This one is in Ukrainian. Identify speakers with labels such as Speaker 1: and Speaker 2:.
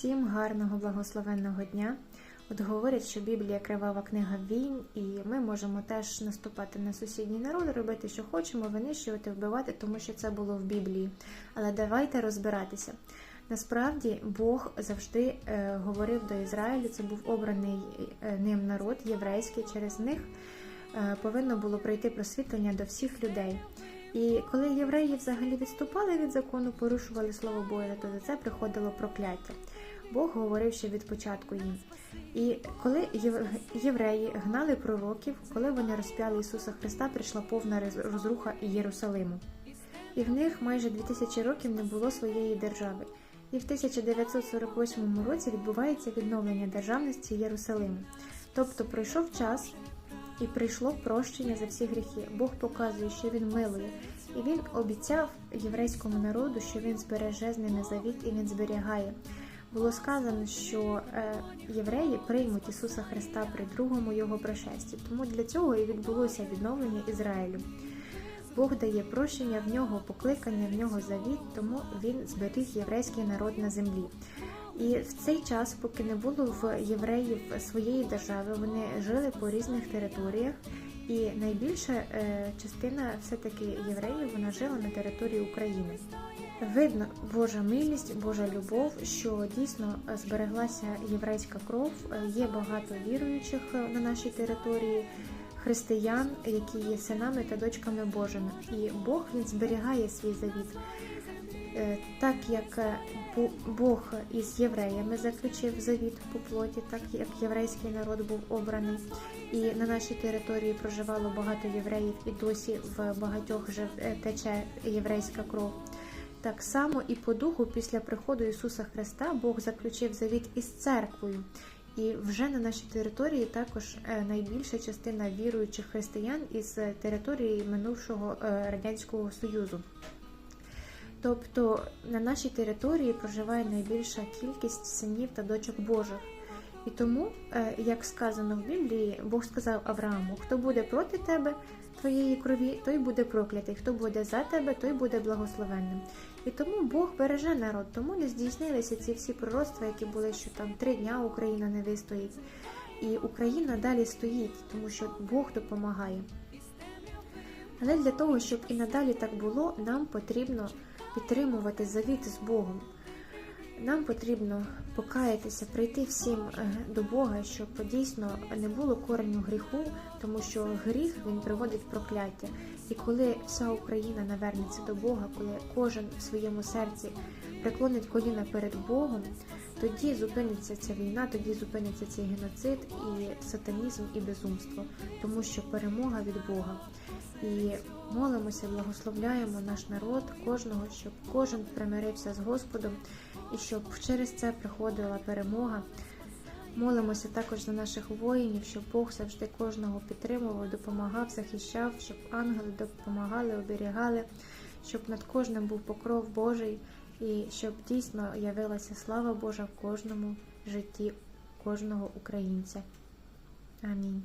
Speaker 1: Всім гарного благословенного дня. От говорять, що Біблія кривава книга війн, і ми можемо теж наступати на сусідній народ, робити, що хочемо, винищувати, вбивати, тому що це було в Біблії. Але давайте розбиратися. Насправді Бог завжди е, говорив до Ізраїлю, це був обраний е, ним народ єврейський, через них е, повинно було прийти просвітлення до всіх людей. І коли євреї взагалі відступали від закону, порушували слово Боже, то за це приходило прокляття. Бог говорив ще від початку їм. І коли євреї гнали пророків, коли вони розп'яли Ісуса Христа, прийшла повна розруха Єрусалиму. І в них майже 2000 років не було своєї держави. І в 1948 році відбувається відновлення державності Єрусалиму. Тобто пройшов час і прийшло прощення за всі гріхи. Бог показує, що він милує, і він обіцяв єврейському народу, що він збереже з ними завіт і він зберігає. Було сказано, що е, євреї приймуть Ісуса Христа при другому його пришесті. Тому для цього і відбулося відновлення Ізраїлю. Бог дає прощення, в нього покликання, в нього завіт, тому він зберіг єврейський народ на землі. І в цей час, поки не було в євреїв своєї держави, вони жили по різних територіях, і найбільша е, частина все-таки євреїв вона жила на території України. Видно Божа милість, Божа любов, що дійсно збереглася єврейська кров. Є багато віруючих е, на нашій території, християн, які є синами та дочками Божими. І Бог він зберігає свій завіт. Е, Так як е, Бог із євреями заключив завіт по плоті, так як єврейський народ був обраний, і на нашій території проживало багато євреїв, і досі в багатьох тече єврейська кров. Так само і по духу, після приходу Ісуса Христа, Бог заключив завіт із церквою. І вже на нашій території також е, найбільша частина віруючих християн із території минувшого е, Радянського Союзу. Тобто на нашій території проживає найбільша кількість синів та дочок Божих. І тому, е, як сказано в Біблії, Бог сказав Аврааму: хто буде проти тебе, твоєї крові, той буде проклятий, хто буде за тебе, той буде благословенним. І тому Бог береже народ, тому не здійснилися ці всі пророцтва, які були, що там три дня Україна не вистоїть. І Україна далі стоїть, тому що Бог допомагає. Але для того, щоб і надалі так було, нам потрібно підтримувати завіт з Богом. Нам потрібно покаятися, прийти всім е, до Бога, щоб дійсно не було кореню гріху, тому що гріх він приводить прокляття. І коли вся Україна навернеться до Бога, коли кожен в своєму серці преклонить коліна перед Богом, тоді зупиниться ця війна, тоді зупиниться цей геноцид і сатанізм і безумство, тому що перемога від Бога. І молимося, благословляємо наш народ, кожного, щоб кожен примирився з Господом і щоб через це приходила перемога. Молимося також за наших воїнів, щоб Бог завжди кожного підтримував, допомагав, захищав, щоб ангели допомагали, оберігали, щоб над кожним був покров Божий і щоб дійсно явилася слава Божа в кожному житті кожного українця. Амінь.